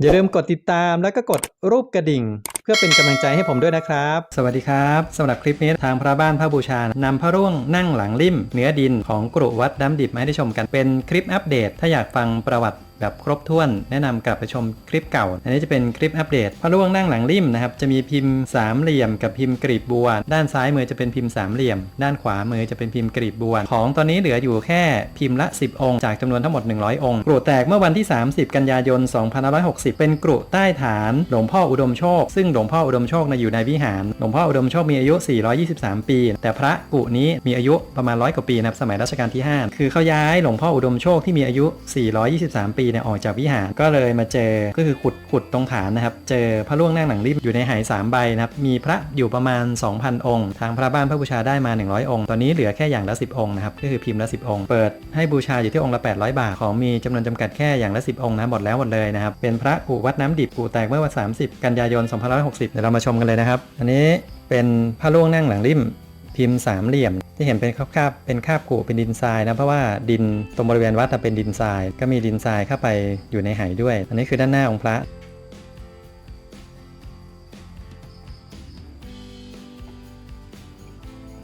อย่าลืมกดติดตามแล้วก็กดรูปกระดิ่ง เพื่อเป็นกำลังใจให้ผมด้วยนะครับ สวัสดีครับสำหรับคลิปนี้ทางพระบ้านพระบูชานำพระร่วงนั่งหลังลิ่มเนื้อดินของกรุวัดน้ำดิบมาให้ได้ชมกันเป็นคลิปอัปเดต ถ้าอยากฟังประวัติ แบบครบถ้วน แนะนำกลับไปชมคลิปเก่า อันนี้จะเป็นคลิปอัปเดตพระร่วงนั่งหลังลิ่มนะครับ จะมีพิมพ์สามเหลี่ยมกับพิมพ์กรีบบัว ด้านซ้ายมือจะเป็นพิมพ์สามเหลี่ยม ด้านขวามือจะเป็นพิมพ์กรีบบัว ของตอนนี้เหลืออยู่แค่พิมพ์ละ 10 องค์ จากจำนวนทั้งหมด 100 องค์กรุแตกเมื่อวันที่ 30 กันยายน 2560 เป็นกรุใต้ฐานหลวงพ่ออุดมโชค ซึ่งหลวงพ่ออุดมโชคนะอยู่ในวิหาร หลวงพ่ออุดมโชคมีอายุ 423 ปี แต่พระกุนี้มีอายุประมาณร้อยกว่าปีนะครับสมัยรัชกาลที่ 5 คือเขาย้ายหลวงพ่ออุดมโชคที่มีอายุ 423 ปีเนี่ยออกจากวิหารก็เลยมาเจอก็คือขุดขุดตรงฐานนะครับ เจอพระล่วงนั่งหนังริบอยู่ในหสามใบนะครับมีพระอยู่ประมาณ 2,000 องค์ ทางพระบ้านพระบูชาได้มา 100 องค์ ตอนนี้เหลือแค่อย่างละ 10 องค์นะครับก็คือพิมพ์ละ 10 องค์ เปิดให้บูชาอยู่ที่องค์ละ 800 บาท ของมีจำนวนจำกัดแค่อย่างละ 10 องค์นะหมดแล้วหมดเลยนะครับเป็นพระกูวัดน้ำดิบกูแตกเมื่อวัน 30 กันยายน 2560 เดี๋ยวเรามาชมกันเลยนะครับ อันนี้เป็นพระล่วงนั่งหลังริม พิมพ์สามเหลี่ยม ที่เห็นเป็นคราบๆเป็นคราบกุเป็นดินทรายนะเพราะว่าดินตรงบริเวณวัดน่เป็นดินทราย ก็มีดินทรายเข้าไปอยู่ในไหด้วย อันนี้คือด้านหน้าองค์พระ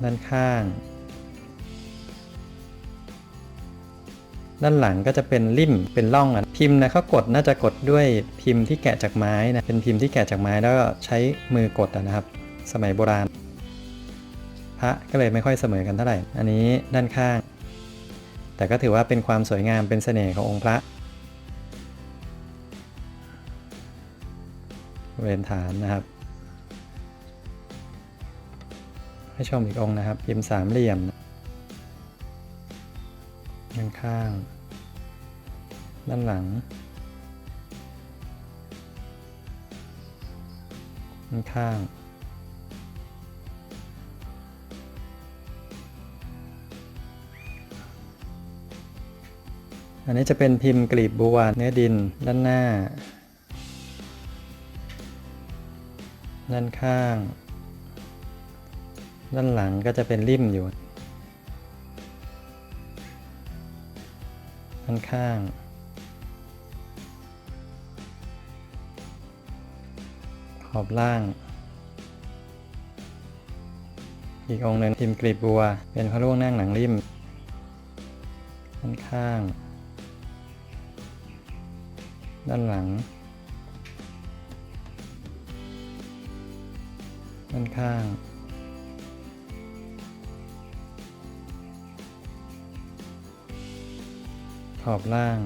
ด้านข้าง ด้านหลังก็จะเป็นริมเป็นร่องอะพิมพ์นะเขากดน่าจะกดด้วยพิมพ์ที่แกะจากไม้นะเป็นพิมพ์ที่แกะจากไม้แล้วก็ใช้มือกดอะนะครับ สมัยโบราณ พระก็เลยไม่ค่อยเสมอกันเท่าไหร่ อันนี้ด้านข้าง แต่ก็ถือว่าเป็นความสวยงามเป็นเสน่ห์ขององค์พระเวณฐานนะครับ ให้ชมอีกองค์นะครับพิมพ์สามเหลี่ยมด้านข้าง ด้านหลังด้านข้าง อันนี้จะเป็นพิมพ์กลีบบัวเนื้อดินด้านหน้า ด้านข้าง ด้านหลังก็จะเป็นริมอยู่ ด้านข้างขอบล่าง อีกองหนึ่งพิมพ์กลีบบัว เป็นพระร่วงนั่งหลังริมด้านข้าง ด้านหลัง ด้านข้าง ขอบล่าง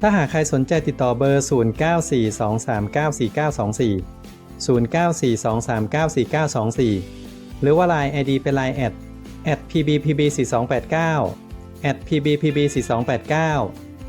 ถ้าหากใครสนใจติดต่อเบอร์ 0942394924 0942394924 หรือว่า Line ID เป็น Line แอด at pbpb4289 at pbpb4289